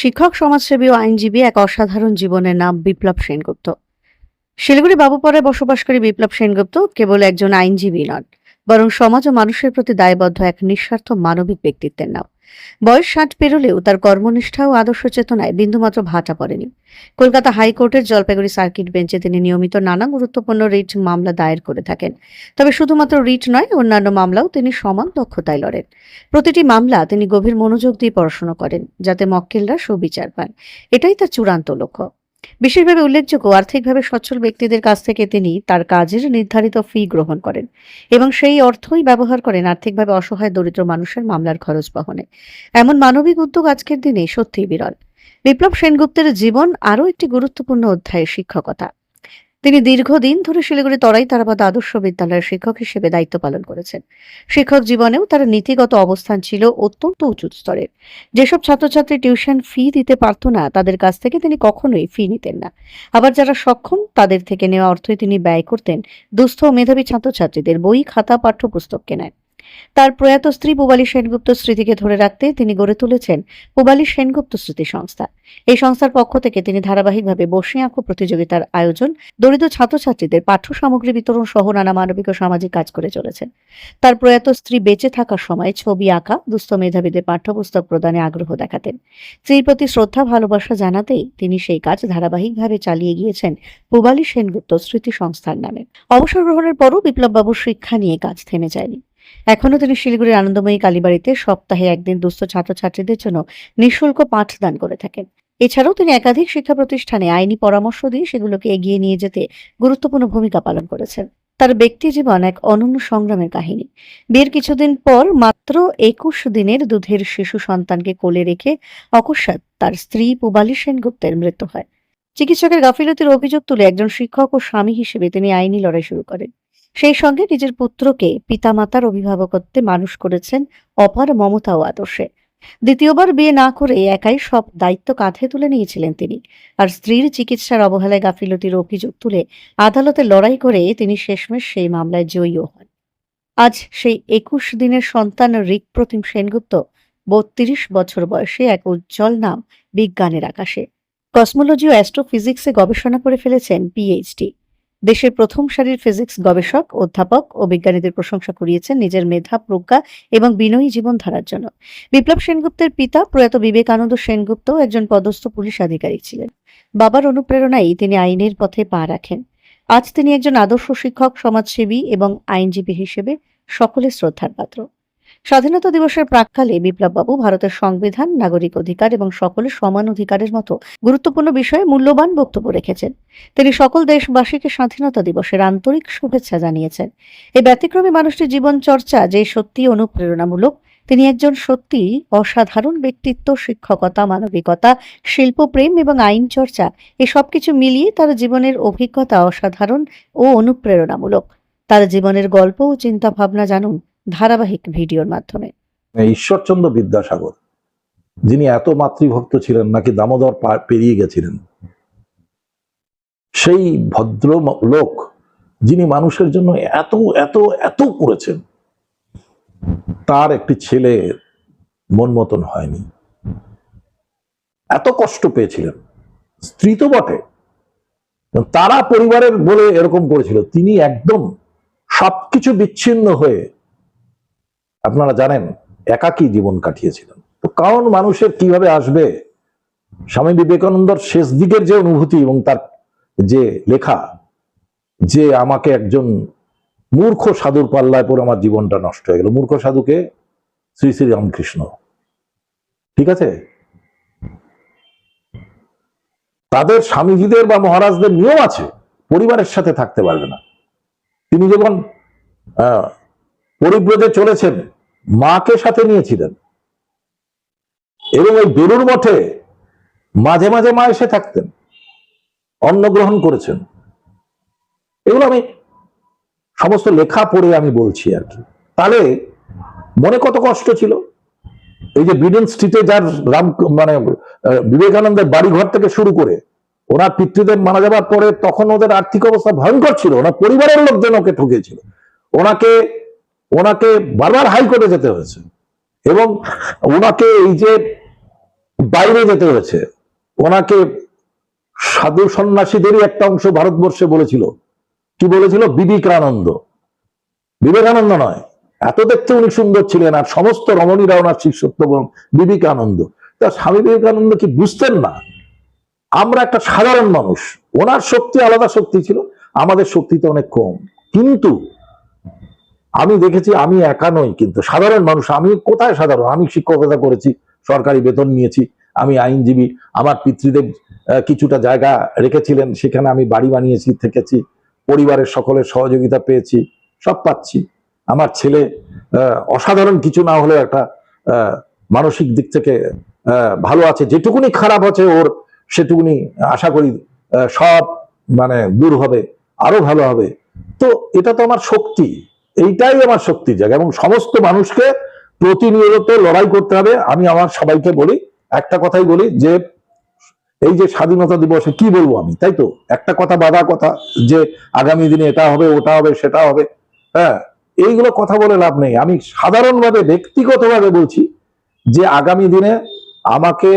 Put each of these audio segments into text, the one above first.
শিক্ষক, সমাজসেবী ও আইনজীবী এক অসাধারণ জীবনের নাম বিপ্লব সেনগুপ্ত। শিলিগুড়ি বাবুপাড়ায় বসবাসকারী বিপ্লব সেনগুপ্ত কেবল একজন আইনজীবী নন, বরং সমাজ ও মানুষের প্রতি দায়বদ্ধ এক নিঃস্বার্থ মানবিক ব্যক্তিত্বের নাম। বয়স ষাট পেরোলেও তার কর্মনিষ্ঠা ও আদর্শ চেতনায় বিন্দুমাত্র ভাটা পড়েনি। কলকাতা হাইকোর্টের জলপাইগুড়ি সার্কিট বেঞ্চে তিনি নিয়মিত নানা গুরুত্বপূর্ণ রিট মামলা দায়ের করে থাকেন। তবে শুধুমাত্র রিট নয়, অন্যান্য মামলাও তিনি সমান দক্ষতায় লড়েন। প্রতিটি মামলা তিনি গভীর মনোযোগ দিয়ে পড়াশোনা করেন, যাতে মক্কেলরা সুবিচার পান। এটাই তার চূড়ান্ত লক্ষ্য। বিশেষভাবে উল্লেখযোগ্য, আর্থিকভাবে সচ্ছল ব্যক্তিদের কাছ থেকে তিনি তার কাজের নির্ধারিত ফি গ্রহণ করেন এবং সেই অর্থই ব্যবহার করেন আর্থিকভাবে অসহায় দরিদ্র মানুষের মামলার খরচ বহনে। এমন মানবিক উদ্যোগ আজকের দিনে সত্যিই বিরল। বিপ্লব সেনগুপ্তের জীবন আরও একটি গুরুত্বপূর্ণ অধ্যায়ের শিক্ষকতা। তিনি দীর্ঘদিন ধরে শিলিগুড়ি তরাই তারাবাদ আদর্শ বিদ্যালয়ের শিক্ষক হিসেবে দায়িত্ব পালন করেছেন। শিক্ষক জীবনেও তার নীতিগত অবস্থান ছিল অত্যন্ত উঁচু স্তরের যেসব ছাত্রছাত্রী টিউশন ফি দিতে পারত না, তাদের কাছ থেকে তিনি কখনোই ফি নিতেন না। আবার যারা সক্ষম, তাদের থেকে নেওয়া অর্থই তিনি ব্যয় করতেন। দুস্থ মেধাবী ছাত্রছাত্রীদের বই, খাতা, পাঠ্যপুস্তক কেনায়। তার প্রয়াত স্ত্রী পুবালী সেনগুপ্ত স্মৃতিকে ধরে রাখতে তিনি গড়ে তুলেছেন পুবালী সেনগুপ্ত স্মৃতি সংস্থা। এই সংস্থার পক্ষ থেকে তিনি ধারাবাহিকভাবে বসে আঁকো প্রতিযোগিতার আয়োজন, দরিদ্র ছাত্রছাত্রীদের পাঠ্য সামগ্রী বিতরণ সহ নানা মানবিক ও সামাজিক কাজ করে চলেছেন। তার প্রয়াত স্ত্রী বেঁচে থাকার সময় ছবি আঁকা, দুস্থ মেধাবীদের পাঠ্যপুস্তক প্রদানে আগ্রহ দেখাতেন। স্ত্রীর প্রতি শ্রদ্ধা, ভালোবাসা জানাতেই তিনি সেই কাজ ধারাবাহিকভাবে চালিয়ে গিয়েছেন পুবালী সেনগুপ্ত স্মৃতি সংস্থার নামে। অবসর গ্রহণের পরও বিপ্লববাবুর শিক্ষা নিয়ে কাজ থেমে যায়নি। এখনও তিনি শিলিগুড়ির আনন্দময়ী কালীবাড়িতে সপ্তাহে একদিন দুস্থ ছাত্রছাত্রীদের জন্য নিঃশুল্ক পাঠদান করে থাকেন। এছাড়াও তিনি একাধিক শিক্ষা প্রতিষ্ঠানে আইনি পরামর্শ দিয়ে সেগুলোকে এগিয়ে নিয়ে যেতে গুরুত্বপূর্ণ ভূমিকা পালন করেছেন। তার ব্যক্তি জীবন এক অনন্য সংগ্রামের কাহিনী। বিয়ের কিছুদিন পর মাত্র একুশ দিনের দুধের শিশু সন্তানকে কোলে রেখে অকস্মাৎ তার স্ত্রী পুবালী সেনগুপ্তের মৃত্যু হয়। চিকিৎসকের গাফিলতির অভিযোগ তুলে একজন শিক্ষক ও স্বামী হিসেবে তিনি আইনি লড়াই শুরু করেন। সেই সঙ্গে নিজের পুত্রকে পিতামাতার অভিভাবকত্বে মানুষ করেছেন অপার মমতা ও আদর্শে। দ্বিতীয়বার বিয়ে না করে একাই সব দায়িত্ব কাঁধে তুলে নিয়েছিলেন তিনি। আর স্ত্রীর চিকিৎসার অবহেলায় গাফিলতির অভিযোগ তুলে আদালতে লড়াই করে তিনি শেষমেশ সেই মামলায় জয়ীও হন। আজ সেই একুশ দিনের সন্তান রিক প্রতিম সেনগুপ্ত বত্রিশ বছর বয়সে এক উজ্জ্বল নাম বিজ্ঞানের আকাশে। কসমোলজি ও অ্যাস্ট্রোফিজিক্সে গবেষণা করে ফেলেছেন পিএইচডি। দেশের প্রথম সারির ফিজিক্স গবেষক, অধ্যাপক ও বিজ্ঞানীদের প্রশংসা কুড়িয়েছেন নিজের মেধা, প্রজ্ঞা এবং বিনয়ী জীবনধারার জন্য। বিপ্লব সেনগুপ্তের পিতা প্রয়াত বিবেকানন্দ সেনগুপ্ত একজন পদস্থ পুলিশ আধিকারিক ছিলেন। বাবার অনুপ্রেরণায় তিনি আইনের পথে পা রাখেন। আজ তিনি একজন আদর্শ শিক্ষক, সমাজসেবী এবং আইনজীবী হিসেবে সকলের শ্রদ্ধার পাত্র। স্বাধীনতা দিবসের প্রাককালে বিপ্লববাবু ভারতের সংবিধান, নাগরিক অধিকার এবং সকলের সমান অধিকারের মতো গুরুত্বপূর্ণ বিষয়ে মূল্যবান বক্তব্য রেখেছেন। তিনি সকল দেশবাসীকে স্বাধীনতা দিবসের আন্তরিক শুভেচ্ছা জানিয়েছেন। এই ব্যতিক্রমী মানুষটির জীবন চর্চা যে সত্যি অনুপ্রেরণামূলক, তিনি একজন সত্যি অসাধারণ ব্যক্তিত্ব, শিক্ষকতা, মানবিকতা, শিল্পপ্রেম এবং আইন চর্চা এই সবকিছু মিলিয়ে তার জীবনের অভিজ্ঞতা অসাধারণ ও অনুপ্রেরণামূলক। তার জীবনের গল্প ও চিন্তা ভাবনা জানুন ধারাবাহিক ভিডিওর মাধ্যমে। ঈশ্বরচন্দ্র বিদ্যাসাগর, যিনি এত মাতৃভক্ত ছিলেন নাকি দামোদর পেরিয়ে গেছিলেন, সেই ভদ্র লোক যিনি মানুষের জন্য এত এত এত করেছেন, তার একটি ছেলে মন মতন হয়নি। এত কষ্ট পেয়েছিলেন, স্ত্রী তো বটে তারা পরিবারের বলে এরকম করেছিল, তিনি একদম সবকিছু বিচ্ছিন্ন হয়ে আপনারা জানেন, একাকী জীবন কাটিয়েছিলেন। তো কারণ মানুষের কীভাবে আসবে? স্বামী বিবেকানন্দর শেষ দিকের যে অনুভূতি এবং তার যে লেখা, যে আমাকে একজন মূর্খ সাধুর পাল্লায় পরে আমার জীবনটা নষ্ট হয়ে গেল। মূর্খ সাধুকে শ্রী শ্রী রামকৃষ্ণ। ঠিক আছে? তাদের স্বামীজিদের বা মহারাজদের নিয়ম আছে, পরিবারের সাথে থাকতে পারবে না। তিনি যখন পরিব্রজে চলেছেন, মাকে সাথে নিয়েছিলেন। এবং ওই বেলুর মঠে মাঝে মাঝে মা এসে থাকতেন, অন্ন গ্রহণ করেছেন। এগুলো আমি সমস্ত লেখা পড়ে আমি বলছি আর কি। তাহলে মনে কত কষ্ট ছিল? এই যে বিডেন স্ট্রিটে যার রাম মানে বিবেকানন্দের বাড়ি ঘর থেকে শুরু করে ওনার পিতৃদেব মারা যাবার পরে তখন ওদের আর্থিক অবস্থা ভয়ঙ্কর ছিল। ওনার পরিবারের লোকজন ওকে ঠকেছিল ওনাকে ওনাকে বারবার হাইকোর্টে যেতে হয়েছে এবং ওনাকে এই যে বাইরে যেতে হয়েছে, ওনাকে সাধু সন্ন্যাসীদেরই একটা অংশ ভারতবর্ষে বলেছিল। কি বলেছিল? বিবেকানন্দ। বিবেকানন্দ নয়, এত দেখতে উনি সুন্দর ছিলেন আর সমস্ত রমণীরা ওনার শিষ্যত্ব বিবেকানন্দ। তা স্বামী বিবেকানন্দ কি বুঝতেন না? আমরা একটা সাধারণ মানুষ, ওনার শক্তি আলাদা শক্তি ছিল, আমাদের শক্তি তো অনেক কম। কিন্তু আমি দেখেছি, আমি একা নই কিন্তু। সাধারণ মানুষ, আমি কোথায় সাধারণ? আমি শিক্ষকতা করেছি, সরকারি বেতন নিয়েছি, আমি আইনজীবী, আমার পিতৃদেব কিছুটা জায়গা রেখেছিলেন, সেখানে আমি বাড়ি বানিয়েছি, থেকেছি, পরিবারের সকলের সহযোগিতা পেয়েছি, সব পাচ্ছি। আমার ছেলে অসাধারণ কিছু না হলেও একটা মানসিক দিক থেকে ভালো আছে। যেটুকুনি খারাপ আছে ওর, সেটুকুনি আশা করি সব মানে দূর হবে, আরও ভালো হবে। তো এটা তো আমার শক্তি। এইটাই আমার শক্তির জায়গা এবং সমস্ত মানুষকে প্রতিনিয়ত লড়াই করতে হবে। আমি আমার সবাইকে বলি, একটা কথাই বলি যে, এই যে স্বাধীনতা দিবসে কি বলব আমি, তাই তো? একটা কথা বাধা কথা যে আগামী দিনে এটা হবে, ওটা হবে, সেটা হবে। হ্যাঁ এইগুলো কথা বলে লাভ নেই। আমি সাধারণভাবে, ব্যক্তিগতভাবে বলছি যে আগামী দিনে আমাকে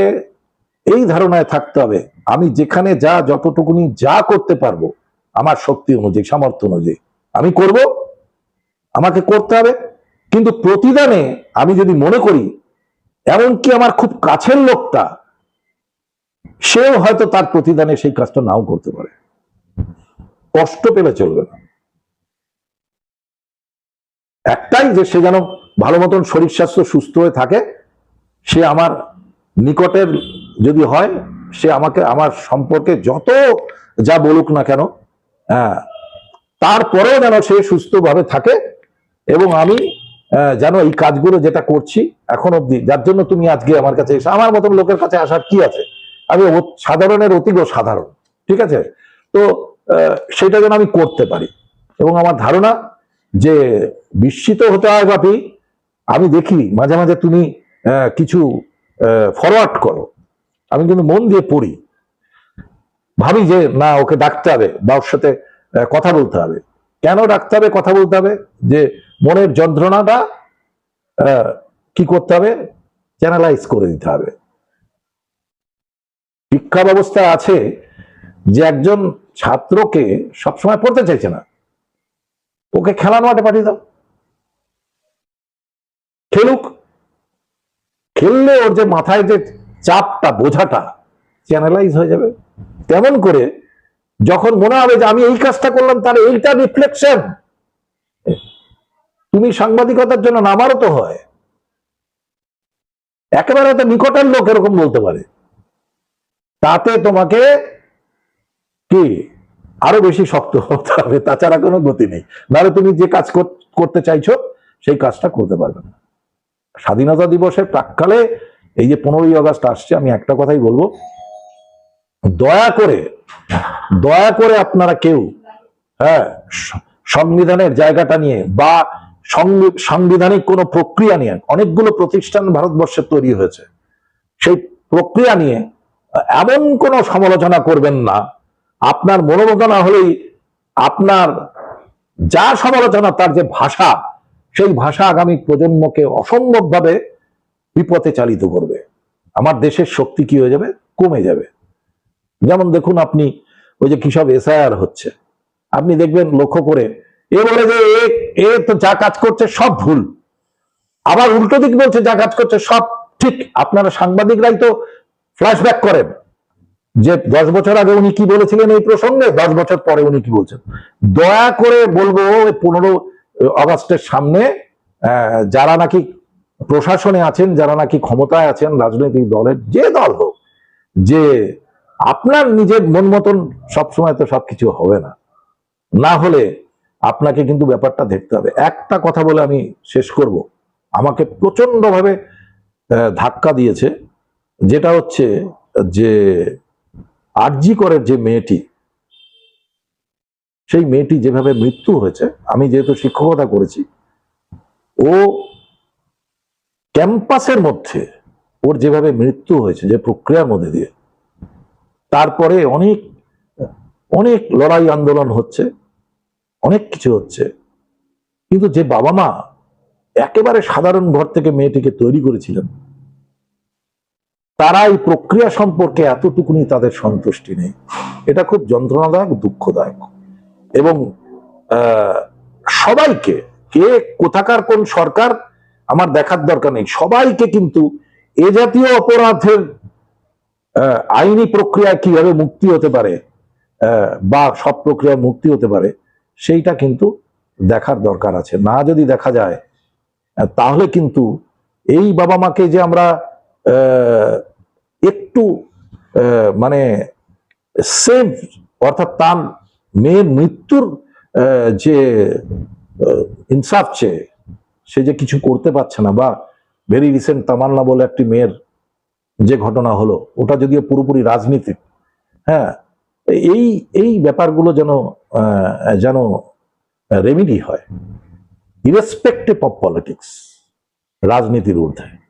এই ধারণায় থাকতে হবে, আমি যেখানে যা, যতটুকুনি যা করতে পারব, আমার শক্তি অনুযায়ী, সামর্থ্য অনুযায়ী আমি করব। আমাকে করতে হবে। কিন্তু প্রতিদানে আমি যদি মনে করি, এমনকি আমার খুব কাছের লোকটা, সেও হয়তো তার প্রতিদানে সেই কাজটা নাও করতে পারে। কষ্ট পেলে চলবে না। একটাই যে সে যেন ভালো মতন শরীর স্বাস্থ্য সুস্থ হয়ে থাকে, সে আমার নিকটের যদি হয়, সে আমাকে, আমার সম্পর্কে যত যা বলুক না কেন হ্যাঁ তারপরেও যেন সে সুস্থভাবে থাকে এবং আমি যেন এই কাজগুলো যেটা করছি এখন অবধি, যার জন্য তুমি আজকে আমার কাছে এসে, আমার মতন লোকের কাছে আসার কি আছে? আমি সাধারণের অতিগ সাধারণ, ঠিক আছে? তো সেটা যেন আমি করতে পারি। এবং আমার ধারণা যে বিস্মিত হতে হয় বাপি, আমি দেখি মাঝে মাঝে তুমি কিছু ফরওয়ার্ড করো। আমি কিন্তু মন দিয়ে পড়ি। ভাবি যে না, ওকে ডাকতে হবে, বা ওর সাথে কথা বলতে হবে। কেন ডাকতে হবে? কথা বলতে হবে যে মনের যন্ত্রণাটা কি করতে হবে? চ্যানেলাইজ করে দিতে হবে। শিক্ষা ব্যবস্থা আছে যে একজন ছাত্রকে সবসময় পড়তে চাইছে না। ওকে খেলার মাঠে পাঠিয়ে দাও। খেলুক। খেললে ওর যে মাথায় যে চাপটা, বোঝাটা চ্যানেলাইজ হয়ে যাবে। তেমন করে যখন মনে হবে যে আমি এই কাজটা করলাম, তার এইটা রিফ্লেকশন তুমি সাংবাদিকতার জন্য নামারও তো হয়। একেবারে তো নিকটের লোক এরকম বলতে পারে। তাতে তোমাকে কি? আরও বেশি শক্ত হতে হবে, তাছাড়া কোনো গতি নেই। নাহলে তুমি যে কাজ কর- করতে চাইছো, সেই কাজটা করতে পারবে না। স্বাধীনতা দিবসের প্রাককালে এই যে পনেরোই আগস্ট আসছে, আমি একটা কথাই বলব। দয়া করে দয়া করে আপনারা কেউ হ্যাঁ সংবিধানের জায়গাটা নিয়ে বা সাংবিধানিক কোনো প্রক্রিয়া নিয়ে, অনেকগুলো প্রতিষ্ঠান ভারতবর্ষে তৈরি হয়েছে, সেই প্রক্রিয়া নিয়ে এমন কোনো সমালোচনা করবেন না। আপনার মনোমত না হলেই আপনার যা সমালোচনা তার যে ভাষা, সেই ভাষা আগামী প্রজন্মকে অসম্ভবভাবে বিপথে চালিত করবে। আমার দেশের শক্তি কি হয়ে যাবে? কমে যাবে। যেমন দেখুন আপনি ওই যে কি সব এসআইআর হচ্ছে। আপনি দেখবেন লক্ষ্য করে এ বলে যে এ- তো যা কাজ করছে সব ভুল। আবার উল্টো দিক বলছে যা কাজ করছে সব ঠিক। আপনারা সাংবাদিকরাই তো ফ্ল্যাশব্যাক করেন যে দশ বছর আগে উনি কি বলেছিলেন এই প্রসঙ্গে, দশ বছর পরে উনি কি বলছেন। দয়া করে বলব পনেরো আগস্টের সামনে যারা নাকি প্রশাসনে আছেন, যারা নাকি ক্ষমতায় আছেন, রাজনৈতিক দলের, যে দল হোক, যে আপনার নিজের মন মতন সবসময় তো সবকিছু হবে না। না হলে আপনাকে কিন্তু ব্যাপারটা দেখতে হবে। একটা কথা বলে আমি শেষ করব। আমাকে প্রচন্ডভাবে আহ, ধাক্কা দিয়েছে। যেটা হচ্ছে যে আরজি করের যে মেয়েটি সেই মেয়েটি যেভাবে মৃত্যু হয়েছে আমি যেহেতু শিক্ষকতা করেছি ও ক্যাম্পাসের মধ্যে ওর যেভাবে মৃত্যু হয়েছে যে প্রক্রিয়ার মধ্যে দিয়ে তারপরে অনেক অনেক লড়াই আন্দোলন হচ্ছে, অনেক কিছু হচ্ছে। কিন্তু যে বাবা মা একেবারে সাধারণ ঘর থেকে মেয়েটিকে তৈরি করেছিলেন, তারা এই প্রক্রিয়া সম্পর্কে এতটুকুনি তাদের সন্তুষ্টি নেই। এটা খুব যন্ত্রণাদায়ক, দুঃখদায়ক। এবং সবাইকে, কে কোথাকার কোন সরকার, আমার দেখার দরকার নেই। সবাইকে কিন্তু এ জাতীয় অপরাধের আইনি প্রক্রিয়া কীভাবে মুক্তি হতে পারে বা সব প্রক্রিয়া মুক্তি হতে পারে, সেইটা কিন্তু দেখার দরকার আছে। না যদি দেখা যায় তাহলে কিন্তু এই বাবা মাকে যে আমরা একটু মানে সেভ অর্থাৎ তার মেয়ের মৃত্যুর যে ইনসাফ চেয়ে, সে যে কিছু করতে পারছে না, বা ভেরি রিসেন্ট তামান্না বলে একটি মেয়ের যে ঘটনা হলো, ওটা যদিও পুরোপুরি রাজনীতি হ্যাঁ এই এই ব্যাপারগুলো যেন যেন রেমিডি হয় ইরেসপেক্টিভ অফ পলিটিক্স রাজনীতির ঊর্ধ্বে।